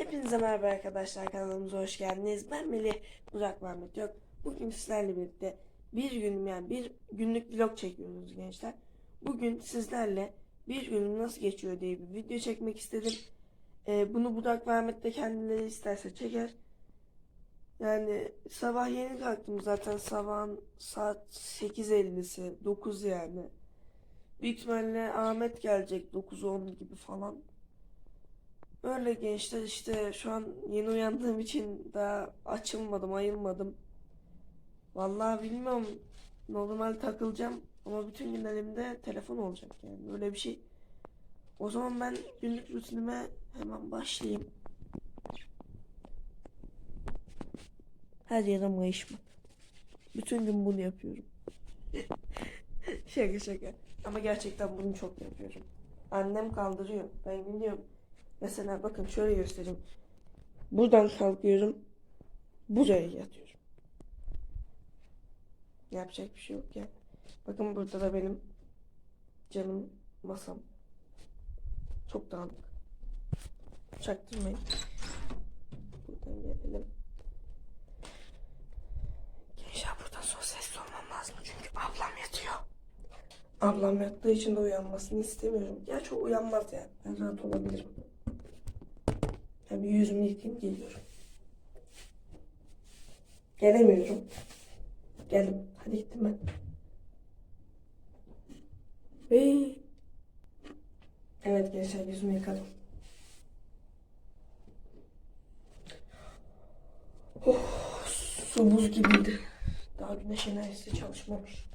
Hepinize merhaba arkadaşlar kanalımıza hoş geldiniz. Ben Melih Burak Mehmet yok. Bugün sizlerle birlikte bir günüm yani bir günlük vlog çekiyoruz gençler. Bugün sizlerle bir günüm nasıl geçiyor diye bir video çekmek istedim. Ee, bunu Burak Mehmet de kendileri isterse çeker. Yani sabah yeni kalktım zaten sabahın saat 8.50'si 9 yani. Büyük ihtimalle Ahmet gelecek 9-10 gibi falan. Öyle gençler işte şu an yeni uyandığım için daha açılmadım, ayılmadım. Vallahi bilmiyorum. Normal takılacağım ama bütün gün elimde telefon olacak yani öyle bir şey. O zaman ben günlük rutinime hemen başlayayım. Her yere mayışmak. Bütün gün bunu yapıyorum. şaka şaka. Ama gerçekten bunu çok yapıyorum. Annem kaldırıyor. Ben gidiyorum. Mesela bakın şöyle göstereyim. Buradan kalkıyorum. Buraya yatıyorum. Yapacak bir şey yok ya. Bakın burada da benim canım masam. Çok dağınık. Çaktırmayın. Buradan gelelim. Gençler buradan sonra sesli olmam lazım çünkü ablam yatıyor. Ablam yattığı için de uyanmasını istemiyorum. Gerçi uyanmaz yani. Ben rahat olabilirim. Ben bir yüzümü yıkayayım geliyorum. Gelemiyorum. Geldim. Hadi gittim ben. Ve evet gençler yüzümü yıkadım. Oh, su buz gibiydi. Daha güneş enerjisi çalışmamış.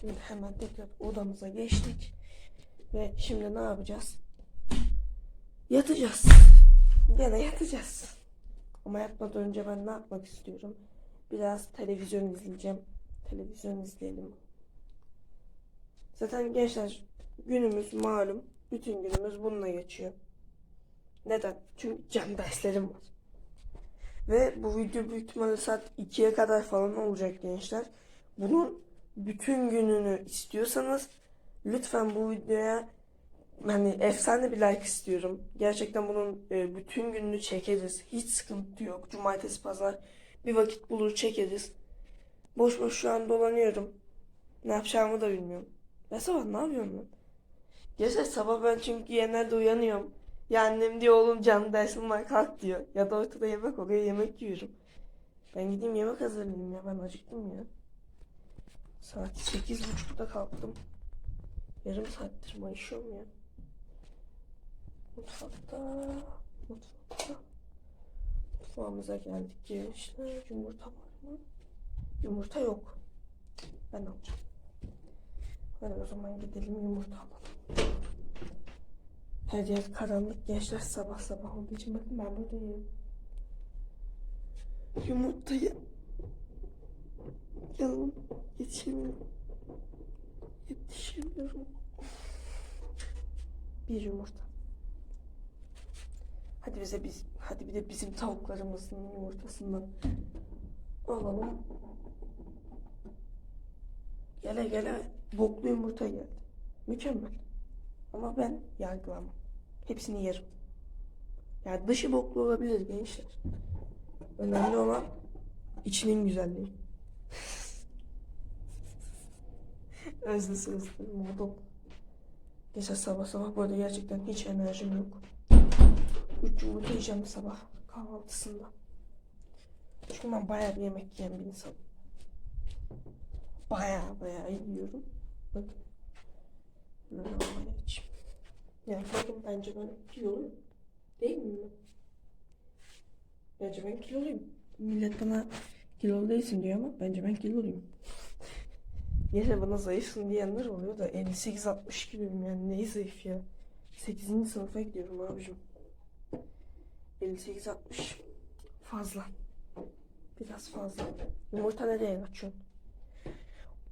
Şimdi hemen tekrar odamıza geçtik. Ve şimdi ne yapacağız? Yatacağız. Gene yatacağız. Ama yatmadan önce ben ne yapmak istiyorum? Biraz televizyon izleyeceğim. Televizyon izleyelim. Zaten gençler günümüz malum. Bütün günümüz bununla geçiyor. Neden? Çünkü can derslerim var. Ve bu video büyük ihtimalle saat 2'ye kadar falan olacak gençler. Bunun bütün gününü istiyorsanız lütfen bu videoya hani efsane bir like istiyorum. Gerçekten bunun e, bütün gününü çekeriz. Hiç sıkıntı yok. Cumartesi pazar bir vakit bulur çekeriz. Boş boş şu an dolanıyorum. Ne yapacağımı da bilmiyorum. Ne sabah ne yapıyorum ben? Gece sabah ben çünkü genelde uyanıyorum. Ya annem diyor oğlum canlı dersim var kalk diyor. Ya da ortada yemek oluyor yemek yiyorum. Ben gideyim yemek hazırlayayım ya ben acıktım ya. Saat sekiz buçukta kalktım. Yarım saattir mayışıyorum ya. Mutfakta, mutfakta. Mutfağımıza geldik gençler. Yumurta var mı? Yumurta yok. Ben alacağım. Hadi o zaman gidelim yumurta alalım. Her yer karanlık gençler sabah sabah olduğu için bakın ben buradayım. Yumurtayı Yanım yetişemiyorum. Yetişemiyorum. Bir yumurta. Hadi bize biz hadi bir de bizim tavuklarımızın yumurtasından alalım. Gele gele boklu yumurta geldi. Mükemmel. Ama ben yargılamam. Hepsini yerim. Yani dışı boklu olabilir gençler. Önemli olan içinin güzelliği. Özlü sözlü modum. Geçen sabah sabah bu arada gerçekten hiç enerjim yok. Üç yumurta yiyeceğim sabah kahvaltısında. Çünkü ben bayağı bir yemek yiyen bir insanım. Bayağı bayağı yiyorum. Bakın. Olmaya geçeyim. Yani bakın bence ben kiloluyum. Değil mi? Bence ben kiloluyum. Millet bana kilolu değilsin diyor ama bence ben kiloluyum. Yine bana zayıfsın diyenler oluyor da 58-60 gibiyim yani neyi zayıf ya. 8. sınıfa gidiyorum abicim. 58-60 fazla. Biraz fazla. Yumurta nereye kaçıyorsun?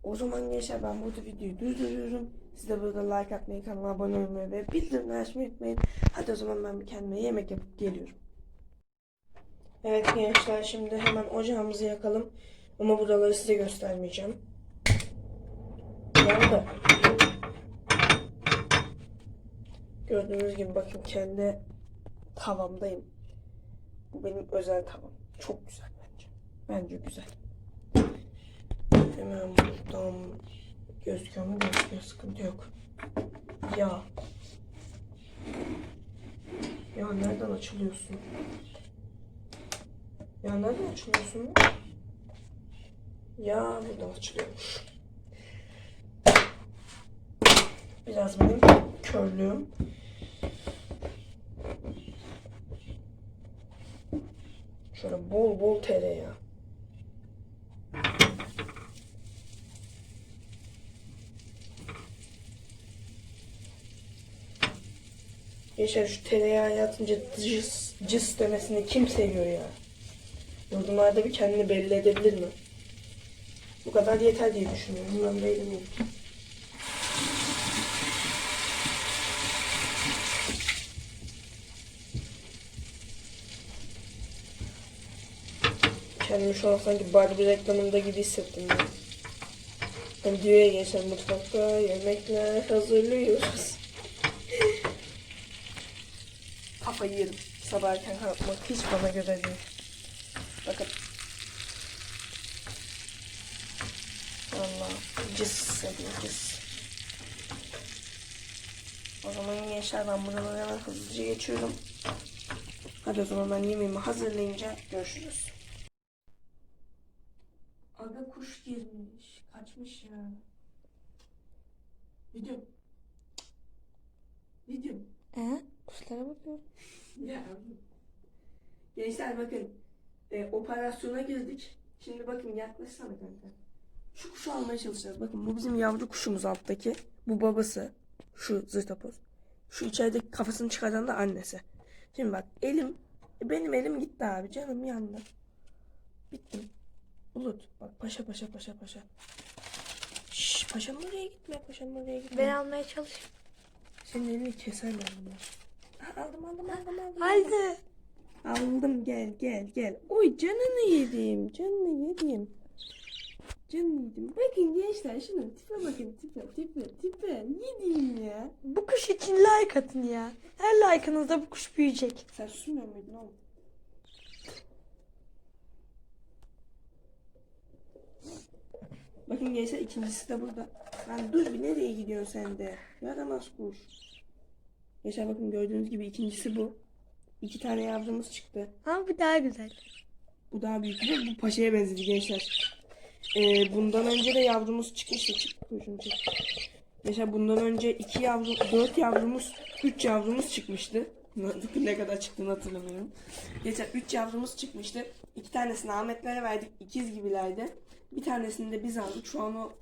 O zaman gençler ben burada videoyu durduruyorum. Siz de burada like atmayı, kanala abone olmayı ve bildirimleri açmayı unutmayın. Hadi o zaman ben kendime yemek yapıp geliyorum. Evet gençler şimdi hemen ocağımızı yakalım. Ama buraları size göstermeyeceğim. Yandı. Gördüğünüz gibi bakın kendi tavamdayım. Bu benim özel tavam. Çok güzel bence. Bence güzel. Hemen buradan gözüküyor mu? Gözüküyor. Sıkıntı yok. Ya. Ya nereden açılıyorsun? Ya nereden açılıyorsun? Ya buradan açılıyormuş. Biraz benim körlüğüm. Şöyle bol bol tereyağı. Yaşar şu tereyağı atınca cıs, cıs demesini kim seviyor ya? Yorumlarda bir kendini belli edebilir mi? Bu kadar yeter diye düşünüyorum. Ben belli Kendimi şu an sanki Barbie reklamında gibi hissettim ben. Hani diyor ya geçen mutfakta yemekler hazırlıyoruz. Kafayı yerim. Sabah erken kalkmak hiç bana göre değil. Bakın. Valla cız ediyor cız. O zaman gençler ben buraları hemen hızlıca geçiyorum. Hadi o zaman ben yemeğimi hazırlayınca görüşürüz. Kuş girmiş. Kaçmış ya. Gidiyorum. Gidiyorum. Ee, kuşlara bakıyorum. Ya. Gençler bakın. E, operasyona girdik. Şimdi bakın yaklaşsana kanka. Şu kuşu almaya çalışacağız. Bakın bu bizim yavru kuşumuz alttaki. Bu babası. Şu zırtapoz. Şu içerideki kafasını çıkaran da annesi. Şimdi bak elim. e, Benim elim gitti abi. Canım yandı. Bittim. Bulut. Bak paşa paşa paşa paşa. Şşş paşam oraya gitme. Paşam oraya gitme. Ben almaya çalış. Senin elini keserler bunlar. Ha, aldım aldım aldım aldım. Haydi. Aldım gel gel gel. Oy canını yedim. Canını yedim. Canını yedim. Bakın gençler şuna tipe bakın tipe tipe tipe. Yedim ya. Bu kuş için like atın ya. Her like'ınızda bu kuş büyüyecek. Sen susmuyor muydun oğlum? Bakın gençler ikincisi de burada. Lan dur bir nereye gidiyorsun sen de? Yaramaz kuş. Gençler bakın gördüğünüz gibi ikincisi bu. İki tane yavrumuz çıktı. Ama bu daha güzel. Bu daha büyük ve bu paşaya benzedi gençler. Ee, bundan önce de yavrumuz çıkmıştı. Çık kuşum çık. Mesela bundan önce iki yavru, dört yavrumuz, üç yavrumuz çıkmıştı. ne kadar çıktığını hatırlamıyorum. Geçen üç yavrumuz çıkmıştı. İki tanesini Ahmetlere verdik. ikiz gibilerdi. Bir tanesini de biz aldık. Şu an o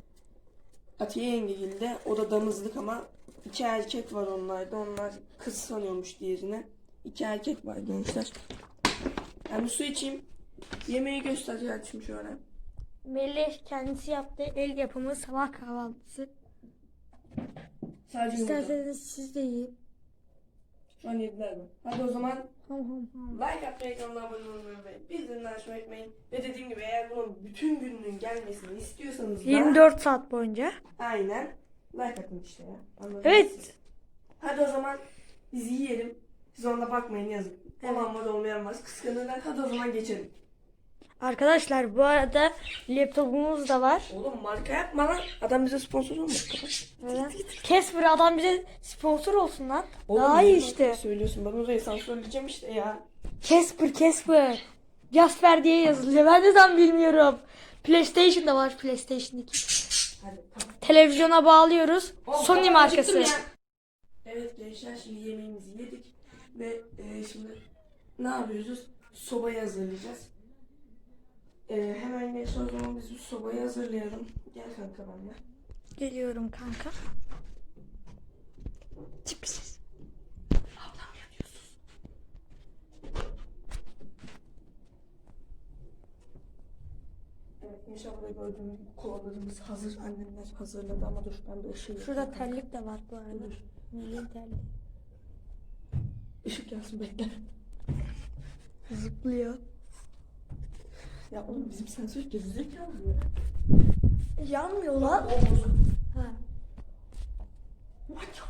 Atiye yengegilde. O da damızlık ama iki erkek var onlarda. Onlar kız sanıyormuş diğerine. İki erkek var gençler. Ben bir su içeyim. Yemeği şimdi şöyle. Melih kendisi yaptığı el yapımı sabah kahvaltısı. Sadece yumurta. İsterseniz siz de yiyin. Şu an yediler mi? Hadi o zaman. Like atmayı, kanala abone olmayı ve bildirimleri açmayı unutmayın. Ve dediğim gibi eğer bunun bütün gününün gelmesini istiyorsanız da 24 saat boyunca. aynen like atın işte ya. Anladınız Evet. siz. Hadi o zaman biz yiyelim. Siz ona bakmayın yazık. Olan var olmayan var. Kıskanırlar. Hadi o zaman geçelim. Arkadaşlar bu arada laptopumuz da var. Oğlum marka yapma lan. Adam bize sponsor olmuş. Neden? Casper adam bize sponsor olsun lan. Oğlum, Daha iyi işte. Söylüyorsun. Ben orayı sansürleyeceğim işte ya. Casper Casper. Jasper diye yazılıyor. Ben de tam bilmiyorum. PlayStation'da var PlayStation 2. Hadi tamam. Televizyona bağlıyoruz. Oğlum, Sony markası. Evet gençler şimdi yemeğimizi yedik ve e, şimdi ne yapıyoruz? Sobayı hazırlayacağız. E, hemen neyse o zaman biz bu sobayı hazırlayalım. Gel kanka benimle. Geliyorum kanka. Tipsiz. Ablam yanıyorsun. Evet inşallah gördüğünüz gibi hazır. Annemler hazırladı ama dur ben bir ışığı Şurada yakayım terlik de var bu arada. Dur. Melih'in terliği. Işık yansın bekle. Zıplıyor. Ya oğlum bizim sensör gerizekalı mı? E, yanmıyor lan. Ha. What?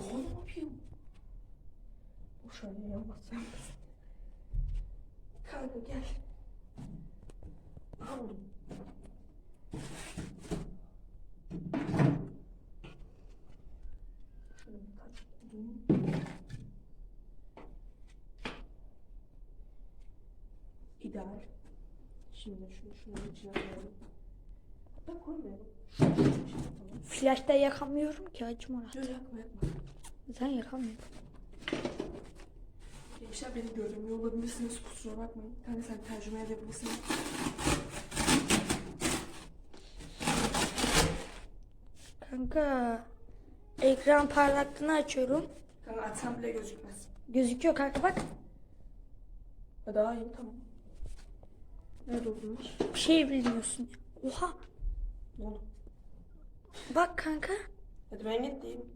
Oğlum ne yapıyor? Boş ver yanmaz. Kanka gel. Şimdi şunu şunun içine koyalım. Hatta koymayalım. Flash'ta yakamıyorum ki acım Murat. Yok yapma yapma. Sen yakamıyorsun. Gençler beni göremiyor olabilirsiniz kusura bakmayın. Kanka sen tercüme edebilirsin. Kanka ekran parlaklığını açıyorum. Kanka açsam bile gözükmez. Gözüküyor kanka bak. Ha, daha iyi tamam. Nerede olduğumuz? Bir şey bilmiyorsun. Oha. Ne oldu? Bak kanka. Hadi ben git diyeyim.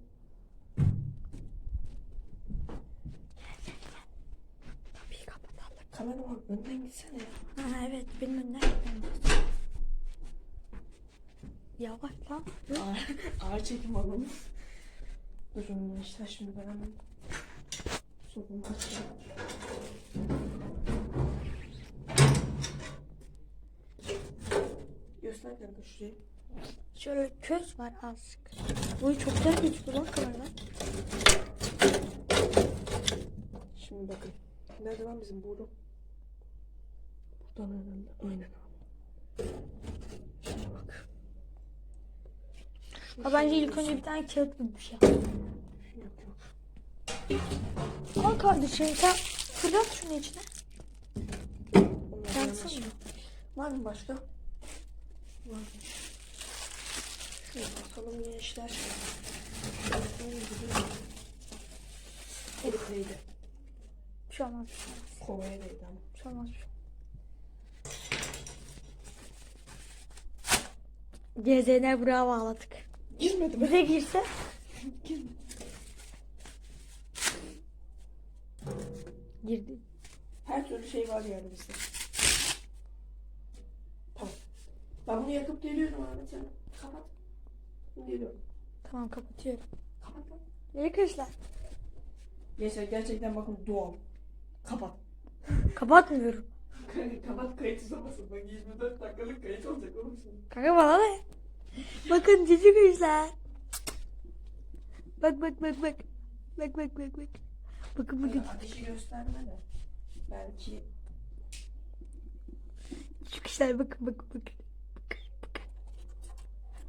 Kapıyı kapatalım. Kameraman önden gitsene ya. Ha, evet benim önüne Yavaş lan. Ağır, ağır çekim alalım. Durun işte şimdi ben hemen sokumu açayım. Göster kanka şurayı. Şöyle köz var azıcık. Bu çok güzel gözüküyor lan kameradan. Şimdi bakın. Nerede lan bizim boru? Buradan herhalde. Aynen abi. Şimdi bak. Ha, bence şöyle ilk önce bir tane kağıt gibi bir şey. Yok. Al kardeşim sen fırlat şunu içine. Yansın mı? Var mı başka? Şöyle bakalım gençler. Bir şey olmaz. Kovaya değdi ama. Olmaz. GZN buraya bağladık. Girmedi mi? Bize girse Girmedi. girdi. Her türlü şey var yani bizde. Tamam. Ben bunu yakıp geliyorum Ahmet sen. Kapat. Geliyorum. Tamam kapatıyorum. Kapat lan. İyi arkadaşlar. Gençler gerçekten bakın doğal. Kapat. Kapatmıyorum. Kapat kayıt uzamasın. Bak 24 dakikalık kayıt olacak oğlum şimdi. Kanka bana ne? Bakın cici kuşlar. Bak bak bak bak. Bak bak bak bak. Bakın bakın. Kanka ateşi gösterme de. Belki Şu kuşlar bakın. Bakın, bakın.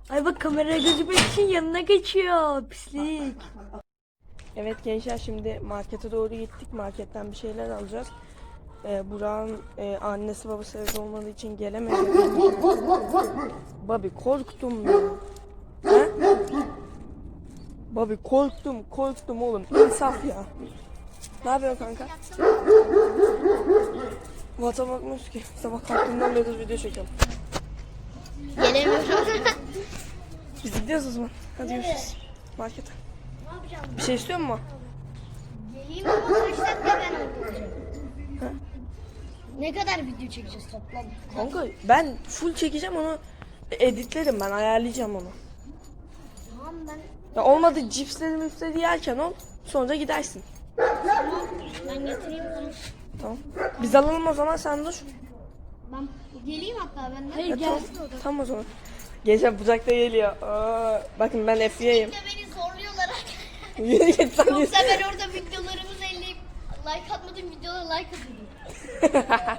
Ay bak kameraya gözükmek için yanına geçiyor. Pislik. Evet gençler şimdi markete doğru gittik. Marketten bir şeyler alacağız. Ee, Burak'ın e, annesi babası evde olmadığı için gelemedi. Babi korktum ya. He? Babi korktum korktum oğlum. İnsaf ya. Ne yapıyorsun kanka? Vata bakmıyoruz ki. Sabah kalktığımdan beri video çekiyorum. Gelemiyorum. Biz gidiyoruz o zaman. Hadi görüşürüz. Markete. Bir şey istiyor musun? Geleyim ama kaç dakika ben oynayacağım. Ne kadar video çekeceğiz toplam? Kanka ben full çekeceğim onu editlerim ben ayarlayacağım onu. Tamam ben Ya olmadı cipsleri mipsleri yerken ol sonra gidersin. ben getireyim sana. Tamam. Biz alalım o zaman sen dur. Ben geleyim hatta ben de. Hayır Ya, tamam, tamam o zaman. Gece bucakta geliyor. Aa, bakın ben de beni zorluyorlar. Yürü git sen Yoksa ben orada videolarımızı elleyip like atmadığım videolara like atıyordum.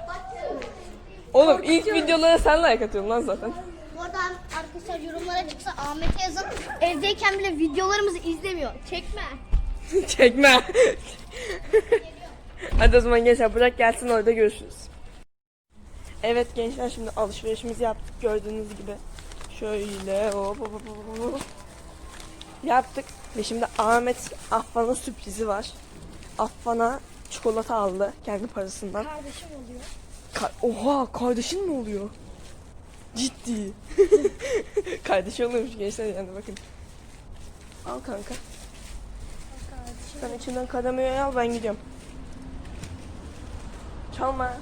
Oğlum ilk videolara sen like atıyorsun lan zaten. Bu arada arkadaşlar yorumlara çıksa Ahmet'e yazın. Evdeyken bile videolarımızı izlemiyor. Çekme. Çekme. Hadi o zaman gençler bırak gelsin orada görüşürüz. Evet gençler şimdi alışverişimizi yaptık gördüğünüz gibi. Şöyle hop hop hop hop. Yaptık ve şimdi Ahmet Affan'a sürprizi var. Affan'a çikolata aldı kendi parasından. Kardeşim oluyor. Ka- Oha kardeşin mi oluyor? Ciddi. Kardeşi oluyormuş gençler yani bakın. Al kanka. Sen içinden karameyi al ben gidiyorum. Çalma.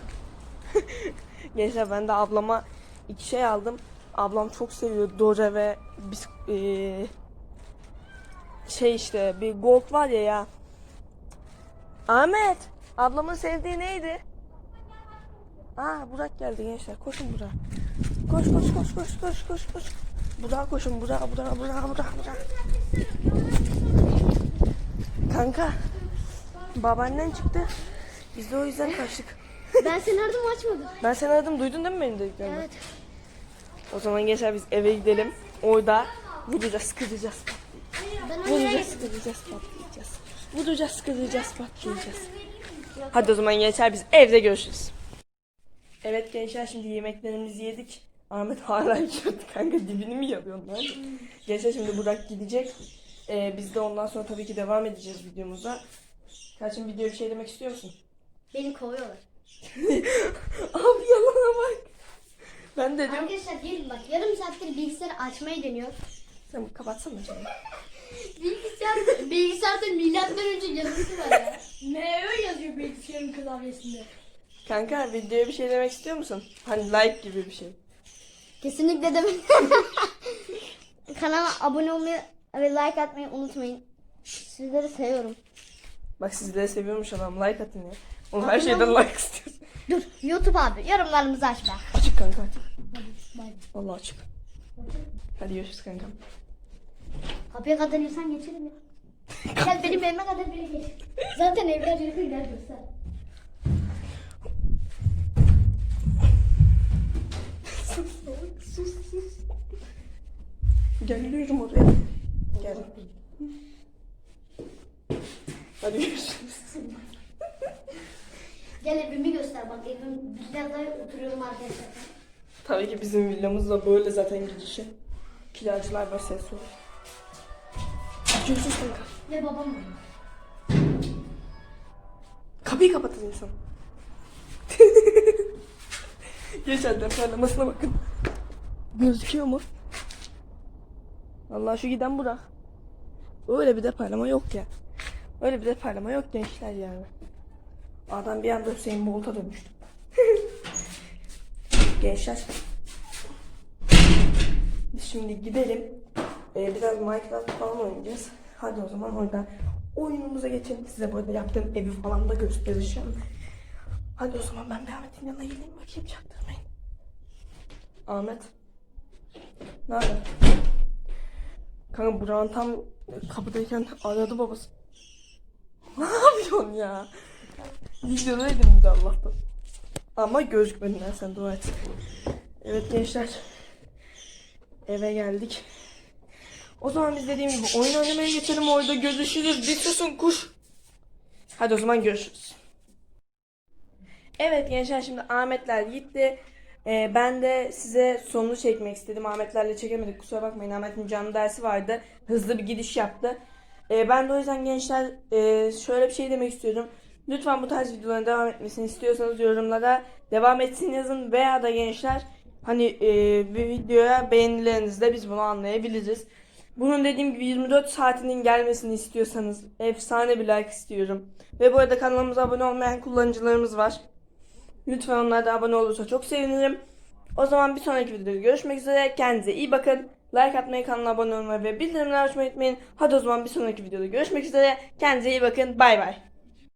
gençler ben de ablama iki şey aldım. Ablam çok seviyor Dore ve bis eee, şey işte bir gold var ya ya. Ahmet, ablamın sevdiği neydi? Aa Burak geldi gençler. Koşun Burak. Koş koş koş koş koş koş koş. Burak koşun Burak Burak Burak Burak Burak. Kanka. Babaannen çıktı. Biz de o yüzden kaçtık. Ben seni aradım açmadın. Ben seni aradım. Duydun değil mi beni dediklerimi? Evet. O zaman gençler biz eve gidelim. Orada vuracağız, kıracağız, oraya vuracağız, kıracağız, patlayacağız. Vuracağız, kıracağız, patlayacağız. Hadi o zaman gençler biz evde görüşürüz. Evet gençler şimdi yemeklerimizi yedik. Ahmet hala içiyordu kanka dibini mi yalıyorsun lan? Gençler şimdi Burak gidecek. Ee, biz de ondan sonra tabii ki devam edeceğiz videomuza. Kaçın videoya bir şey demek istiyor musun? Beni kovuyorlar. Abi yalana bak. Ben de diyorum. Arkadaşlar gelin bak yarım saattir bilgisayarı açmayı deniyor. Sen kapatsana canım. Bilgisayar, bilgisayarda milattan önce yazısı var ya. MÖ yazıyor bilgisayarın klavyesinde. Kanka videoya bir şey demek istiyor musun? Hani like gibi bir şey. Kesinlikle demeyin. Kanala abone olmayı ve like atmayı unutmayın. Sizleri seviyorum. Bak sizleri seviyormuş adam like atın ya. Oğlum her şeyden like istiyorsun. Dur YouTube abi yorumlarımızı aç be. Açık kanka açık. Bay. Vallahi açık. Hadi görüşürüz kankam. Kapıya kadar insan geçelim ya. Gel benim evime kadar biri geç. Zaten evler yakın gel göster. sus sus. Geliyorum oraya. Gel. Hadi görüşürüz. Gel evimi göster bak evim villada oturuyorum arkadaşlar. Tabii ki bizim villamız da böyle zaten gidişi. Kiracılar var ses var. Görüşürüz kanka. Ve babam var. Kapıyı kapatın insan. Geç annem parlamasına bakın. Gözüküyor mu? Allah şu giden Burak. Öyle bir de parlama yok ya. Öyle bir de parlama yok gençler yani. Adam bir anda Hüseyin Bolt'a dönmüştü. gençler. Şimdi gidelim. Ee, biraz Minecraft falan oynayacağız. Hadi o zaman orada oyunumuza geçelim. Size burada yaptığım evi falan da göstereceğim. Hadi o zaman ben bir Ahmet'in yanına geleyim bakayım çaktırmayın. Ahmet. Ne haber? Kanka Burak'ın tam kapıdayken aradı babası. Ne yapıyorsun ya? Videodaydım bir de Allah'tan. Ama gözükmedin ha sen dua et. Evet gençler. Eve geldik. O zaman biz dediğim gibi oyun oynamaya geçelim orada görüşürüz. Bir susun kuş. Hadi o zaman görüşürüz. Evet gençler şimdi Ahmetler gitti. Ee, ben de size sonunu çekmek istedim. Ahmetlerle çekemedik kusura bakmayın. Ahmet'in canlı dersi vardı. Hızlı bir gidiş yaptı. Ee, ben de o yüzden gençler e, şöyle bir şey demek istiyorum. Lütfen bu tarz videoların devam etmesini istiyorsanız yorumlara devam etsin yazın veya da gençler hani e, bir videoya beğenilerinizle biz bunu anlayabiliriz. Bunun dediğim gibi 24 saatinin gelmesini istiyorsanız efsane bir like istiyorum. Ve bu arada kanalımıza abone olmayan kullanıcılarımız var. Lütfen onlar da abone olursa çok sevinirim. O zaman bir sonraki videoda görüşmek üzere. Kendinize iyi bakın. Like atmayı, kanala abone olmayı ve bildirimleri açmayı unutmayın. Hadi o zaman bir sonraki videoda görüşmek üzere. Kendinize iyi bakın. Bay bay.